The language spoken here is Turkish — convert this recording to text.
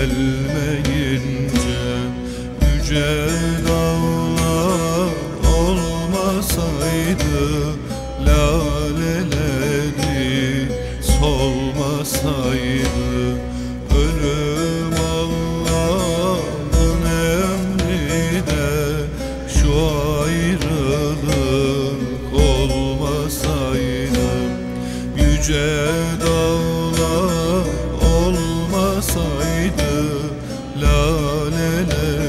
gelmeyince Yüce dağlar olmasaydı Laleleri solmasaydı Ölüm Allah'ın emri de Şu ayrılık olmasaydı Yüce olmasaydı La la